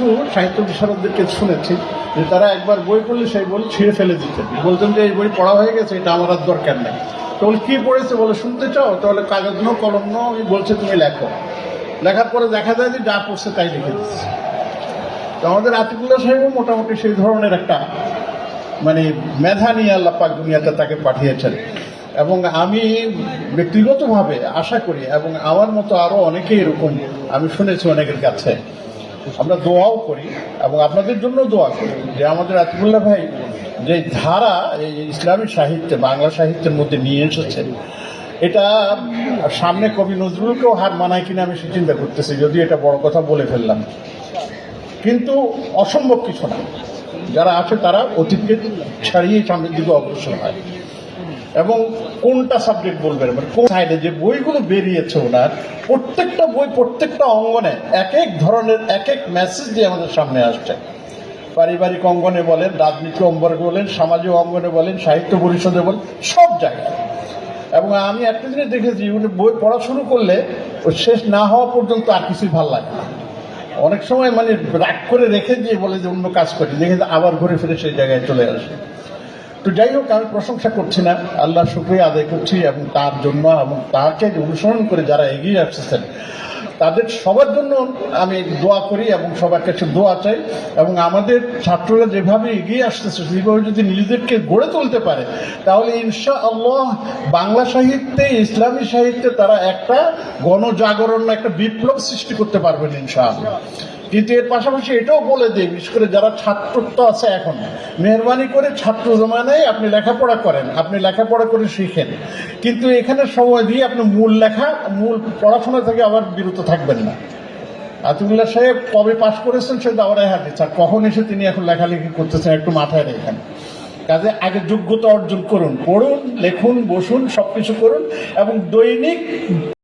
কিছু সাহিত্য বিশারদদেরকে শুনেছি যে তারা একবার বই পড়লে সেই বই ছিঁড়ে ফেলে দিতেন। বলতেন যে এই বই পড়া হয়ে গেছে, এটা আমার আর দরকার নেই। তো বলে, কী পড়েছে বলে, শুনতে চাও? তাহলে কাগজ নো কলম নো আমি বলছে তুমি লেখো। লেখার পরে দেখা যায় যে যা পড়ছে তাই লিখে দিচ্ছে। তো আমাদের আতিকুল্লাহ সাহেবও মোটামুটি সেই ধরনের একটা মানে মেধা নিয়ে আল্লাহ পাক দুনিয়াতে তাকে পাঠিয়েছেন। এবং আমি ব্যক্তিগতভাবে আশা করি, এবং আমার মতো আরও অনেকেই এরকম, আমি শুনেছি অনেকের কাছে আমরা দোয়াও করি এবং আপনাদের জন্য দোয়া করি যে আমাদের আতিকুল্লাহ ভাই যে ধারা এই ইসলামী সাহিত্যে, বাংলা সাহিত্যের মধ্যে নিয়ে এসেছেন, এটা সামনে কবি নজরুলকেও হার মানায় কিনা আমি সে চিন্তা করতেছি যদি এটা বড় কথা বলে ফেললাম। কিন্তু অসম্ভব কিছু না। যারা আছে তারা অতীতকে ছাড়িয়ে সামনের দিকে অগ্রসর হয়। এবং কোনটা সাবজেক্ট বলবেন? মানে কোন সাইডে যে বইগুলো বেরিয়েছে ওনার, প্রত্যেকটা বই প্রত্যেকটা অঙ্গনে এক এক ধরনের, এক এক মেসেজ দিয়ে আমাদের সামনে আসছে। পারিবারিক অঙ্গনে বলেন, রাজনীতি অঙ্গনে বলেন, সামাজিক অঙ্গনে বলেন, সাহিত্য পরিষদে বলেন, সব জায়গায়। এবং আমি একটা জিনিস দেখেছি, উনি বই পড়া শুরু করলে শেষ না হওয়া পর্যন্ত আর কিছুই ভালো লাগে না। অনেক সময় মানে রাগ করে রেখে দিয়ে বলে যে অন্য কাজ করি দেখে আবার ঘুরে ফিরে সেই জায়গায় চলে আসে। তো যাই হোক, আমি প্রশংসা করছি না। আল্লাহ শুক্রিয়া আদায় করছি এবং তার জন্য এবং তাকে অনুসরণ করে যারা এগিয়ে আসতেছেন, তাদের সবার জন্য আমি দোয়া করি এবং সবার কাছে দোয়া চাই এবং আমাদের ছাত্ররা যেভাবে এগিয়ে আসতেছে সেভাবে যদি নিজেদেরকে গড়ে তুলতে পারে, তাহলে ইনশা আল্লাহ বাংলা সাহিত্যে, ইসলামী সাহিত্যে তারা একটা গণজাগরণ, একটা বিপ্লব সৃষ্টি করতে পারবেন ইনশা আল্লাহ কিন্তু এর পাশাপাশি এটাও বলে দিই, বিশেষ করে যারা ছাত্রত্ব আছে এখন, মেহরবানি করে ছাত্র জমানায় আপনি লেখাপড়া করেন, আপনি লেখাপড়া করে শিখেন। কিন্তু এখানে সময় দিয়ে আপনি মূল লেখা, মূল পড়াশোনা থেকে আবার বিরত থাকবেন না। আতিউল্লাহ সাহেব কবে পাশ করেছেন সে দাওয়ারায় হাদিস আর কখন এসে তিনি এখন লেখালেখি করতেছেন একটু মাথায় রেখেন। কাজে আগে যোগ্যতা অর্জন করুন, পড়ুন, লেখুন, বসুন সব কিছু করুন, এবং দৈনিক